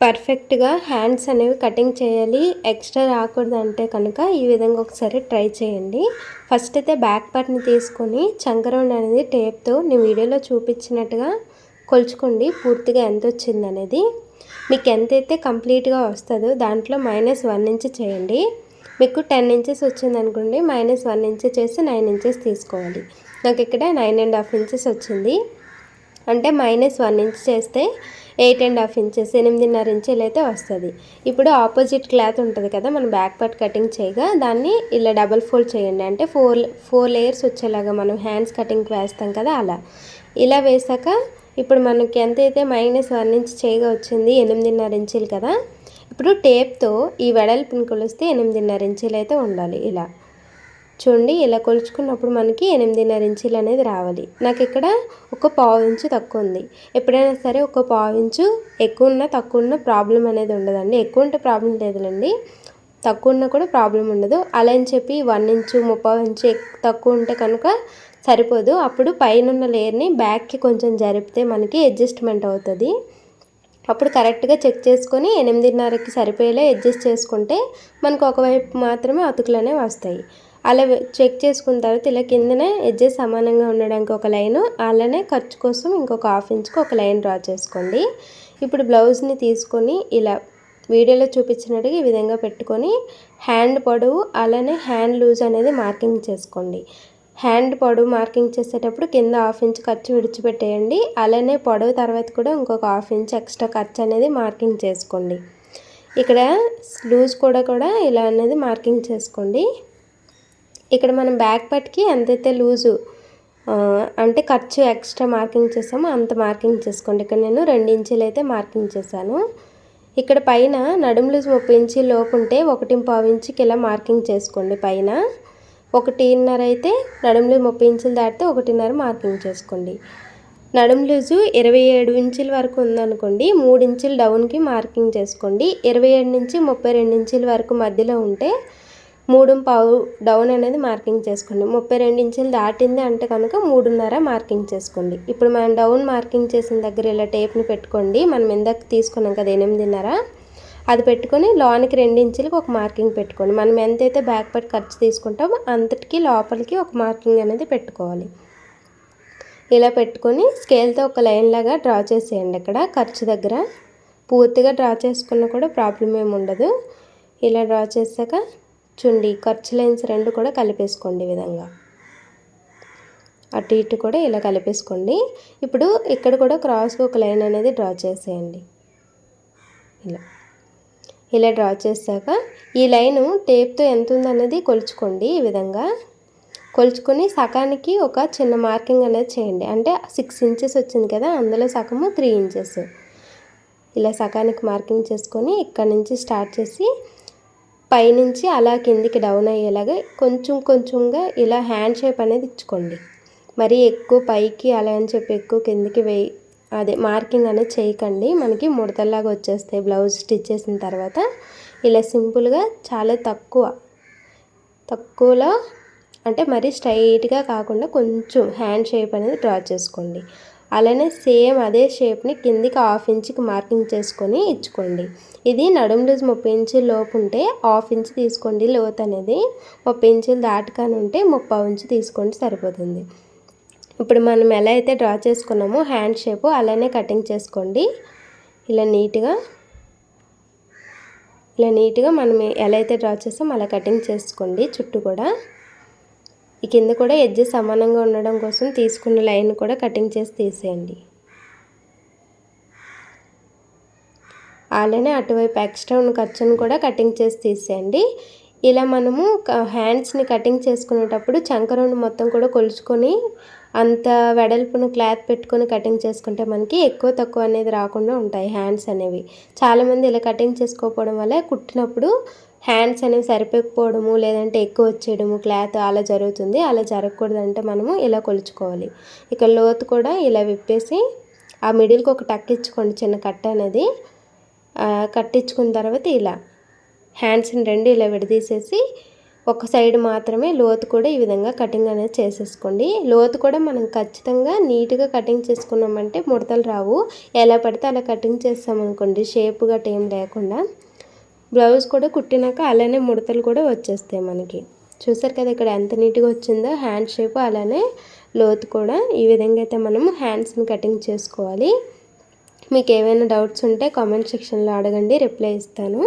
పర్ఫెక్ట్గా హ్యాండ్స్ అనేవి కటింగ్ చేయాలి. ఎక్స్ట్రా రాకూడదంటే కనుక ఈ విధంగా ఒకసారి ట్రై చేయండి. ఫస్ట్ అయితే బ్యాక్ పార్ట్ని తీసుకొని చంకరౌండ్ అనేది టేప్తో నేను వీడియోలో చూపించినట్టుగా కొలుచుకోండి. పూర్తిగా ఎంత వచ్చింది అనేది. మీకు ఎంతైతే కంప్లీట్గా వస్తుందో దాంట్లో మైనస్ వన్ ఇంచ్ చేయండి. మీకు టెన్ ఇంచెస్ వచ్చింది అనుకోండి మైనస్ వన్ ఇంచ్ చేసి నైన్ ఇంచెస్ తీసుకోవాలి. నాకు ఇక్కడ నైన్ అండ్ హాఫ్ ఇంచెస్ వచ్చింది. అంటే మైనస్ వన్ ఇంచ్ చేస్తే ఎయిట్ అండ్ హాఫ్ ఇంచెస్ ఎనిమిదిన్నర ఇంచులు అయితే వస్తుంది. ఇప్పుడు ఆపోజిట్ క్లాత్ ఉంటుంది కదా మనం బ్యాక్ పార్ట్ కటింగ్ చేయగా దాన్ని ఇలా డబల్ ఫోల్డ్ చేయండి. అంటే ఫోర్ ఫోర్ లేయర్స్ వచ్చేలాగా మనం హ్యాండ్స్ కటింగ్కి వేస్తాం కదా అలా. ఇలా వేసాక ఇప్పుడు మనకి ఎంతైతే మైనస్ వన్ ఇంచ్ చేయగా వచ్చింది ఎనిమిదిన్నర ఇంచులు కదా ఇప్పుడు టేప్తో ఈ వెడల్పుని కొలిస్తే ఎనిమిదిన్నర ఇంచులు అయితే ఉండాలి ఇలా. చూడండి ఇలా కొలుచుకున్నప్పుడు మనకి ఎనిమిదిన్నర ఇంచులు అనేది రావాలి. నాకు ఇక్కడ ఒక పావు ఇంచు తక్కువ ఉంది. ఎప్పుడైనా సరే ఒక పావు ఇంచు ఎక్కువ ఉన్నా తక్కువ ఉన్న ప్రాబ్లం అనేది ఉండదండి. ఎక్కువ ఉంటే ప్రాబ్లం లేదులేండి. తక్కువ ఉన్నా కూడా ప్రాబ్లం ఉండదు. అలా అని చెప్పి వన్ ఇంచు ముప్పై ఇంచు తక్కువ ఉంటే కనుక సరిపోదు. అప్పుడు పైన ఉన్న లేయర్ని బ్యాక్కి కొంచెం జరిపితే మనకి అడ్జస్ట్మెంట్ అవుతుంది. అప్పుడు కరెక్ట్గా చెక్ చేసుకొని ఎనిమిదిన్నరకి సరిపోయేలా అడ్జస్ట్ చేసుకుంటే మనకు ఒకవైపు మాత్రమే అతుకులనే వస్తాయి. అలా చెక్ చేసుకున్న తర్వాత ఇలా కిందనే ఎడ్జెస్ సమానంగా ఉండడానికి ఒక లైను అలానే ఖర్చు కోసం ఇంకొక హాఫ్ ఇంచ్కి ఒక లైన్ డ్రా చేసుకోండి. ఇప్పుడు బ్లౌజ్ని తీసుకొని ఇలా వీడియోలో చూపించినట్టుగా ఈ విధంగా పెట్టుకొని హ్యాండ్ పొడవు అలానే హ్యాండ్ లూజ్ అనేది మార్కింగ్ చేసుకోండి. హ్యాండ్ పొడవు మార్కింగ్ చేసేటప్పుడు కింద హాఫ్ ఇంచ్ ఖర్చు విడిచిపెట్టేయండి అలానే పొడవు తర్వాత కూడా ఇంకొక హాఫ్ ఇంచ్ ఎక్స్ట్రా ఖర్చు అనేది మార్కింగ్ చేసుకోండి. ఇక్కడ లూజ్ కూడా కూడా ఇలా అనేది మార్కింగ్ చేసుకోండి. ఇక్కడ మనం బ్యాక్ పట్కి ఎంతైతే లూజు అంటే ఖర్చు ఎక్స్ట్రా మార్కింగ్ చేసామో అంత మార్కింగ్ చేసుకోండి. ఇక్కడ నేను రెండు ఇంచులు అయితే మార్కింగ్ చేశాను. ఇక్కడ పైన నడుము లూజ్ ముప్పై ఇంచు లోపు ఉంటే ఒకటి పావు ఇంచుకి ఇలా మార్కింగ్ చేసుకోండి పైన. ఒకటిన్నర అయితే నడుము లూజ్ ముప్పై ఇంచులు దాటితే ఒకటిన్నర మార్కింగ్ చేసుకోండి. నడుము లూజు ఇరవై ఏడు ఇంచుల వరకు ఉందనుకోండి మూడు ఇంచులు డౌన్కి మార్కింగ్ చేసుకోండి. ఇరవై ఏడు నుంచి ముప్పై రెండు ఇంచుల వరకు మధ్యలో ఉంటే మూడు పావు డౌన్ అనేది మార్కింగ్ చేసుకోండి. ముప్పై రెండు ఇంచులు దాటింది అంటే కనుక మూడున్నర మార్కింగ్ చేసుకోండి. ఇప్పుడు మనం డౌన్ మార్కింగ్ చేసిన దగ్గర ఇలా టేప్ని పెట్టుకోండి. మనం ఇందాక తీసుకున్నాం కదా ఎనిమిదిన్నర. అది పెట్టుకొని లోనికి రెండు ఇంచులకి ఒక మార్కింగ్ పెట్టుకోండి. మనం ఎంతైతే బ్యాక్ పట్ ఖర్చు తీసుకుంటామో అంతటికి లోపలికి ఒక మార్కింగ్ అనేది పెట్టుకోవాలి. ఇలా పెట్టుకొని స్కేల్తో ఒక లైన్ లాగా డ్రా చేసేయండి ఇక్కడ ఖర్చు దగ్గర. పూర్తిగా డ్రా చేసుకున్నా కూడా ప్రాబ్లం ఏమి ఉండదు. ఇలా డ్రా చేశాక చుండి ఖర్చు లైన్స్ రెండు కూడా కలిపేసుకోండి ఈ విధంగా. అటు ఇటు కూడా ఇలా కలిపేసుకోండి. ఇప్పుడు ఇక్కడ కూడా క్రాస్కి ఒక లైన్ అనేది డ్రా చేసేయండి. ఇలా. ఇలా డ్రా చేశాక ఈ లైను టేప్తో ఎంత ఉందనేది కొలుచుకోండి ఈ విధంగా. కొలుచుకొని సగానికి ఒక చిన్న మార్కింగ్ అనేది చేయండి. అంటే సిక్స్ ఇంచెస్ వచ్చింది కదా అందులో సగము త్రీ ఇంచెస్. ఇలా సగానికి మార్కింగ్ చేసుకొని ఇక్కడ నుంచి స్టార్ట్ చేసి పైనుంచి అలా కిందికి డౌన్ అయ్యేలాగా కొంచెం కొంచెంగా ఇలా హ్యాండ్ షేప్ అనేది ఇచ్చుకోండి. మరీ ఎక్కువ పైకి అలా అని చెప్పి ఎక్కువ కిందికి వేయి అదే మార్కింగ్ అనేది చేయకండి. మనకి ముడతల్లాగా వచ్చేస్తాయి బ్లౌజ్ స్టిచ్ చేసిన తర్వాత. ఇలా సింపుల్గా చాలా తక్కువ తక్కువలో అంటే మరీ స్ట్రైట్గా కాకుండా కొంచెం హ్యాండ్ షేప్ అనేది డ్రా చేసుకోండి. అలానే సేమ్ అదే షేప్ని కిందికి హాఫ్ ఇంచ్కి మార్కింగ్ చేసుకొని ఇచ్చుకోండి. ఇది నడుము లూజ్ ముప్పై ఇంచుల లోపు ఉంటే హాఫ్ ఇంచ్ తీసుకోండి లోత్ అనేది. ముప్పై ఇంచులు దాటుకాని ఉంటే ముప్పై ఇంచు తీసుకోండి సరిపోతుంది. ఇప్పుడు మనం ఎలా అయితే డ్రా చేసుకున్నామో హ్యాండ్ షేప్ అలానే కటింగ్ చేసుకోండి. ఇలా నీట్గా. ఇలా నీట్గా మనం ఎలా అయితే డ్రా చేస్తామో అలా కటింగ్ చేసుకోండి చుట్టూ కూడా. ఈ కింద కూడా ఎడ్జ్ సమానంగా ఉండడం కోసం తీసుకున్న లైన్ కూడా కటింగ్ చేసి తీసేయండి. అలానే అటువైపు ఎక్స్ట్రా ఉన్న ఖర్చును కూడా కటింగ్ చేసి తీసేయండి. ఇలా మనము హ్యాండ్స్ని కటింగ్ చేసుకునేటప్పుడు చంకరుండు మొత్తం కూడా కొలుచుకొని అంత వెడల్పును క్లాత్ పెట్టుకొని కటింగ్ చేసుకుంటే మనకి ఎక్కువ తక్కువ అనేది రాకుండా ఉంటాయి హ్యాండ్స్ అనేవి. చాలామంది ఇలా కటింగ్ చేసుకోకపోవడం వల్ల కుట్టినప్పుడు హ్యాండ్స్ అనేవి సరిపోకపోవడము లేదంటే ఎక్కువ వచ్చేయడము క్లాత్ అలా జరుగుతుంది. అలా జరగకూడదంటే మనము ఇలా కొలుచుకోవాలి. ఇక లోతు కూడా ఇలా విప్పేసి ఆ మిడిల్కి ఒక టక్ ఇచ్చుకోండి చిన్న కట్ట అనేది. కట్టించుకున్న తర్వాత ఇలా హ్యాండ్స్ని రెండు ఇలా విడదీసేసి ఒక సైడ్ మాత్రమే లోతు కూడా ఈ విధంగా కటింగ్ అనేది చేసేసుకోండి. లోతు కూడా మనం ఖచ్చితంగా నీట్గా కటింగ్ చేసుకున్నామంటే ముడతలు రావు. ఎలా పడితే అలా కటింగ్ చేస్తామనుకోండి షేప్ గట్ట ఏం లేకుండా. బ్లౌజ్ కూడా కుట్టినాక అలానే ముడతలు కూడా వచ్చేస్తాయి మనకి. చూసారు కదా ఇక్కడ ఎంత నీట్గా వచ్చిందో? హ్యాండ్ షేప్ అలానే లోతు కూడా. ఈ విధంగా అయితే మనము హ్యాండ్స్ని కటింగ్ చేసుకోవాలి. మీకు ఏమైనా డౌట్స్ ఉంటే కామెంట్ సెక్షన్లో అడగండి రిప్లై ఇస్తాను.